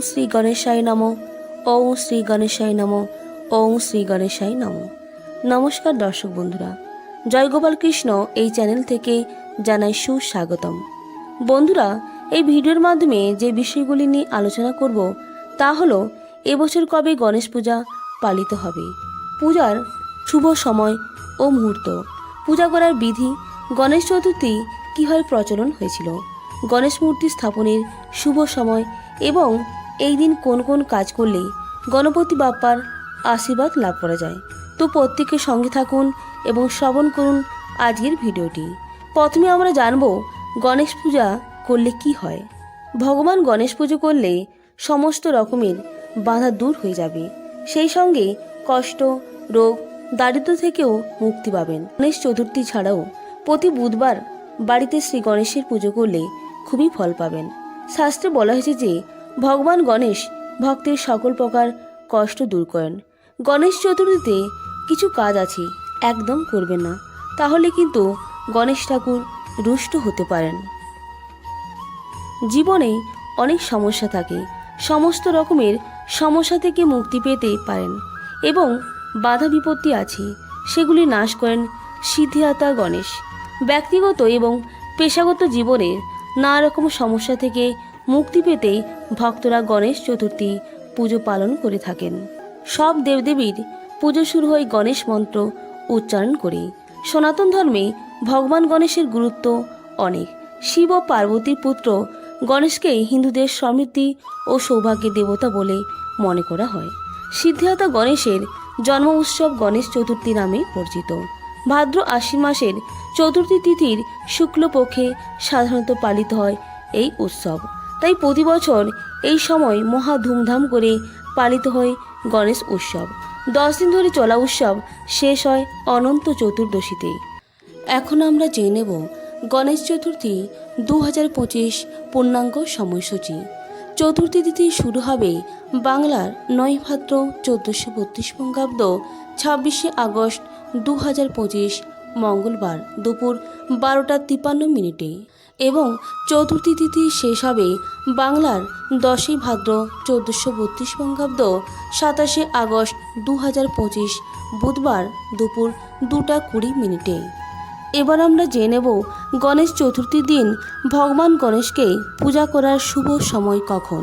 শ্রী গণেশায় নম, ওং শ্রী গণেশায় নম, ওং শ্রী গণেশায় নম। নমস্কার দর্শক বন্ধুরা, জয় গোপাল কৃষ্ণ এই চ্যানেল থেকে জানাই সুস্বাগতম। বন্ধুরা, এই ভিডিওর মাধ্যমে যে বিষয়গুলি নিয়ে আলোচনা করব তা হলো, এবছর কবে গণেশ পূজা পালিত হবে? পূজার শুভ সময় ও মুহূর্ত। পূজা করার বিধি গণেশ চতুর্থী কীভাবে প্রচলন হয়েছিল? গণেশ মূর্তি স্থাপনের শুভ সময় এবং এই দিন কোন কোন কাজ করলে গণপতি বাপ্পার আশীর্বাদ লাভ করা যায়? তো প্রত্যেকের সঙ্গে থাকুন এবং শ্রবণ করুন আজকের ভিডিওটি। প্রথমে আমরা জানব গণেশ পূজা করলে কি হয়। ভগবান গণেশ পুজো করলে সমস্ত রকমের বাধা দূর হয়ে যাবে। সেই সঙ্গে কষ্ট, রোগ দারিদ্র থেকেও মুক্তি পাবেন। গণেশ চতুর্থী ছাড়াও প্রতি বুধবার বাড়িতে শ্রী গণেশের পুজো করলে খুবই ফল পাবেন। শাস্ত্রে বলা হয়েছে যে ভগবান গণেশ ভক্তের সকল প্রকার কষ্ট দূর করেন। গণেশ চতুর্থীতে কিছু কাজ আছে, একদম করবেন না। তাহলে কিন্তু গণেশ ঠাকুর রুষ্ট হতে পারেন। জীবনে অনেক সমস্যা থাকে। সমস্ত রকমের সমস্যা থেকে মুক্তি পেতে পারেন এবং বাধা বিপত্তি আছে, সেগুলি নাশ করেন সিদ্ধিদাতা গণেশ। ব্যক্তিগত এবং পেশাগত জীবনের নানা রকম সমস্যা থেকে মুক্তি পেতে ভক্তরা গণেশ চতুর্থী পুজো পালন করে থাকেন। সব দেবদেবীর পুজো শুরু হয় গণেশ মন্ত্র উচ্চারণ করে সনাতন ধর্মে ভগবান গণেশের গুরুত্ব অনেক। শিব ও পার্বতীর পুত্র গণেশকে হিন্দুদের সমৃদ্ধি ও সৌভাগ্যের দেবতা বলে মনে করা হয়। সিদ্ধিদাতা গণেশের জন্ম উৎসব গণেশ চতুর্থী নামে পরিচিত। ভাদ্র আশ্বিন মাসের চতুর্থী তিথির শুক্লপক্ষে সাধারণত পালিত হয় এই উৎসব। তাই প্রতি বছর এই সময় মহা ধুমধাম করে পালিত হয় গণেশ উৎসব। দশ দিন ধরে চলা উৎসব শেষ হয় অনন্ত চতুর্দশীতে। এখন আমরা জেনে নেব গণেশ চতুর্থী দু হাজার পঁচিশ পূর্ণাঙ্গ সময়সূচি। চতুর্থী তিথি শুরু হবে বাংলার নয় ভাদ্র চোদ্দোশো বত্রিশ বঙ্গাব্দ ছাব্বিশে আগস্ট দু হাজার পঁচিশ মঙ্গলবার দুপুর বারোটা তিপ্পান্ন মিনিটে এবং চতুর্থী তিথি শেষ হবে বাংলার দশই ভাদ্র চোদ্দোশো বত্রিশ বঙ্গাব্দ সাতাশে আগস্ট দু হাজার পঁচিশ বুধবার দুপুর দুটা কুড়ি মিনিটে। এবার আমরা জেনে নেব গণেশ চতুর্থীর দিন ভগবান গণেশকে পূজা করার শুভ সময় কখন।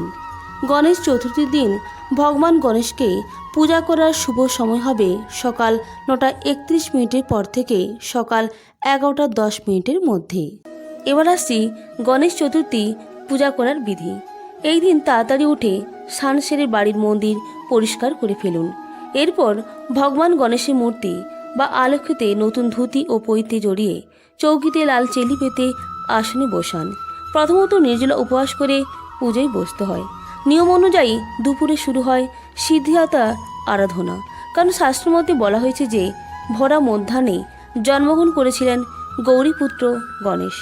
গণেশ চতুর্থীর দিন ভগবান গণেশকে পূজা করার শুভ সময় হবে সকাল নটা একত্রিশ মিনিটের পর থেকে সকাল এগারোটা দশ মিনিটের মধ্যে। এবার আসছি গণেশ চতুর্থী পূজা করার বিধি। এই দিন তাড়াতাড়ি উঠে স্নান সেরে বাড়ির মন্দির পরিষ্কার করে ফেলুন। এরপর ভগবান গণেশের মূর্তি বা আলোকিতে নতুন ধুতি ও পৈতে জড়িয়ে চৌকিতে লাল চেলি পেতে আসনে বসান। প্রথমত নির্জলা উপবাস করে পুজোয় বসতে হয়। নিয়ম অনুযায়ী দুপুরে শুরু হয় সিদ্ধিদাতা আরাধনা। কারণ শাস্ত্রমতে বলা হয়েছে যে, ভরা মধ্যাহ্নে জন্মগ্রহণ করেছিলেন গৌরীপুত্র গণেশ।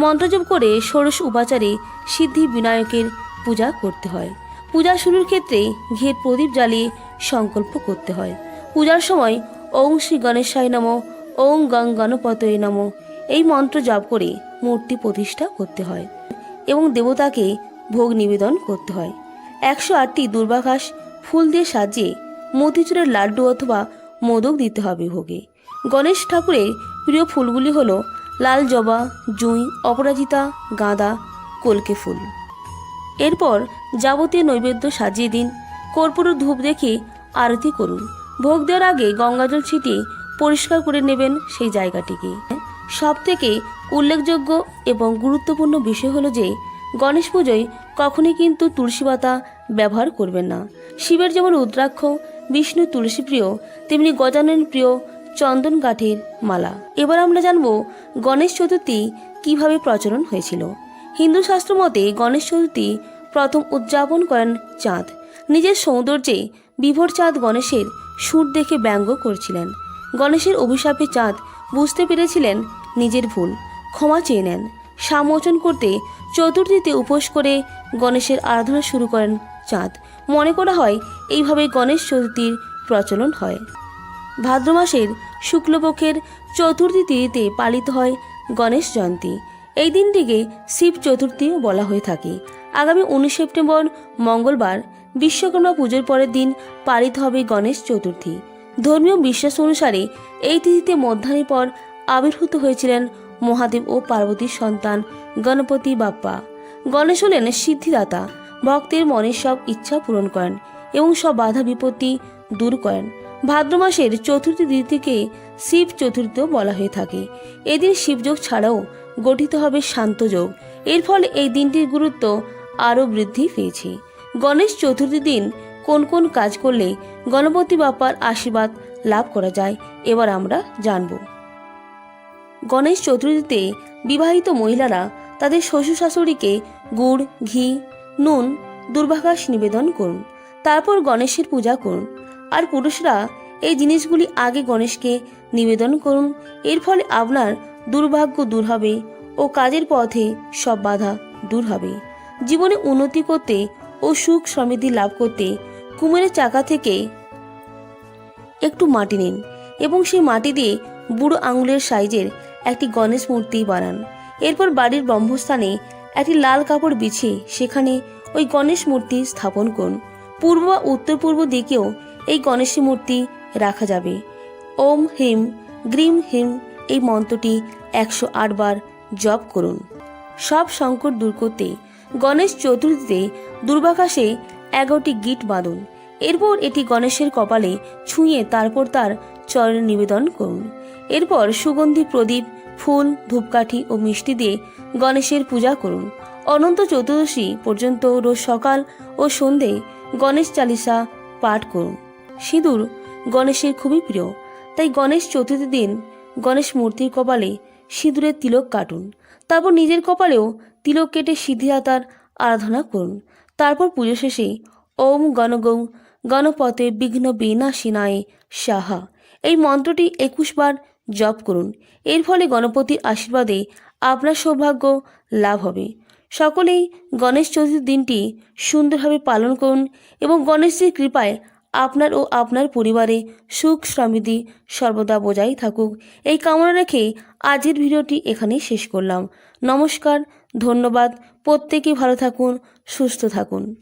মন্ত্রজপ করে ষোড়শ উপাচারে সিদ্ধি বিনায়কের পূজা করতে হয়। পূজা শুরুর ক্ষেত্রে ঘের প্রদীপ জ্বালিয়ে সংকল্প করতে হয়। পূজার সময় ওং শ্রী গণেশায় নম, ওং গং গণপতয়ে নম এই মন্ত্র জপ করে মূর্তি প্রতিষ্ঠা করতে হয় এবং দেবতাকে ভোগ নিবেদন করতে হয়। একশো আটটি দুর্বাঘাস ফুল দিয়ে সাজিয়ে মতিচুরের লাড্ডু অথবা মোদক দিতে হবে ভোগে। গণেশ ঠাকুরের প্রিয় ফুলগুলি হল লাল জবা, জুঁই, অপরাজিতা, গাঁদা, কলকে ফুল। এরপর যাবতীয় নৈবেদ্য সাজিয়ে দিন, কর্পূর ধূপ দেখে আরতি করুন। ভোগ দেওয়ার আগে গঙ্গাজল ছিটিয়ে পরিষ্কার করে নেবেন সেই জায়গাটিকে। সব থেকে উল্লেখযোগ্য এবং গুরুত্বপূর্ণ বিষয় হলো যে গণেশ পুজোয় কখনই কিন্তু তুলসী পাতা ব্যবহার করবেন না। শিবের যেমন রুদ্রাক্ষ, বিষ্ণু তুলসী প্রিয়, তেমনি গজানন প্রিয় চন্দন কাঠের মালা। এবার আমরা জানব গণেশ চতুর্থী কীভাবে প্রচলন হয়েছিল। হিন্দু শাস্ত্র মতে গণেশ চতুর্থী প্রথম উদযাপন করেন চাঁদ। নিজের সৌন্দর্যে বিভোর চাঁদ গণেশের সুর দেখে ব্যঙ্গ করছিলেন। গণেশের অভিশাপে চাঁদ বুঝতে পেরেছিলেন নিজের ভুল। ক্ষমা চেয়ে নেন। সামোচন করতে চতুর্থীতে উপোস করে গণেশের আরাধনা শুরু করেন চাঁদ। মনে করা হয়, এইভাবে গণেশ চতুর্থীর প্রচলন হয়। ভাদ্র মাসের শুক্লপক্ষের চতুর্থী তিথিতে পালিত হয় গণেশ জয়ন্তী। এই দিনটিকে শিব চতুর্থীও বলা হয়ে থাকে। আগামী উনিশ সেপ্টেম্বর, মঙ্গলবার, বিশ্বকর্মা পুজোর পরের দিন পালিত হবে গণেশ চতুর্থী। ধর্মীয় বিশ্বাস অনুসারে এই তিথিতে মধ্যাহ্নের পর আবির্ভূত হয়েছিলেন মহাদেব ও পার্বতীর সন্তান গণপতি বাপ্পা। গণেশ হলেন সিদ্ধিদাতা। ভক্তের মনের সব ইচ্ছা পূরণ করেন এবং সব বাধা বিপত্তি দূর করেন। ভাদ্র মাসের চতুর্থী তিথিকে শিব চতুর্থীও বলা হয়ে থাকে। এদিন শিবযোগ ছাড়াও গঠিত হবে শান্তযোগ এর ফলে এই দিনটির গুরুত্ব আরও বৃদ্ধি পেয়েছে। গণেশ চতুর্থী দিন কোন কোন কাজ করলে গণপতি বাপ্পার আশীর্বাদ লাভ করা যায়, এবার আমরা জানব। গণেশ চতুর্থীতে বিবাহিত মহিলারা তাদের শ্বশুর শাশুড়িকে গুড়, ঘি, নুন দুর্বাঘাস নিবেদন করুন। তারপর গণেশের পূজা করুন। আর পুরুষরা এই জিনিসগুলি আগে গণেশকে নিবেদন করুন। এর ফলে আপনার দুর্ভাগ্য দূর হবে ও কাজের পথে সব বাধা দূর হবে। জীবনে উন্নতি করতে ও সুখ সমৃদ্ধি লাভ করতে কুমিরের চাকা থেকে একটু মাটি নিন। এবং সেই মাটি দিয়ে বুড়ো আঙুলের সাইজের একটি গণেশ মূর্তি বানান। এরপর বাড়ির ব্রহ্মস্থানে একটি লাল কাপড় বিছিয়ে সেখানে ওই গণেশ মূর্তি স্থাপন করুন। পূর্ব বা উত্তর পূর্ব দিকেও এই গণেশের মূর্তি রাখা যাবে। ওম হিম, গ্রিম হিম এই মন্ত্রটি একশো বার জপ করুন। সব সংকট দূর করতে গণেশ চতুর্থীতে দুর্বাকাশে এগারোটি গিট বাঁধুন। এরপর এটি গণেশের কপালে ছুঁয়ে তারপর তার চরণে নিবেদন করুন। এরপর সুগন্ধি, প্রদীপ, ফুল, ধূপকাঠি ও মিষ্টি দিয়ে গণেশের পূজা করুন। অনন্ত চতুর্দশী পর্যন্ত রোজ সকাল ও সন্ধে গণেশ চালিসা পাঠ করুন। সিঁদুর গণেশের খুবই প্রিয়, তাই গণেশ চতুর্থী দিন গণেশ মূর্তির কপালে সিঁদুরের তিলক কাটুন। তারপর নিজের কপালেও তিলক কেটে সিদ্ধিদাতার আরাধনা করুন। তারপর পুজো শেষে ওম গণগৌ গণপতে বিঘ্ন বিনাশিনায় সাহা। এই মন্ত্রটি একুশ বার জপ করুন। এর ফলে গণপতির আশীর্বাদে আপনার সৌভাগ্য লাভ হবে। সকলেই গণেশ চতুর্থীর দিনটি সুন্দরভাবে পালন করুন এবং গণেশের কৃপায় আপনার ও আপনার পরিবারে সুখ সমৃদ্ধি সর্বদা বজায় থাকুক। এই কামনা রেখে আজের ভিডিওটি এখানেই শেষ করলাম। নমস্কার, ধন্যবাদ। প্রত্যেকে ভালো থাকুন, সুস্থ থাকুন।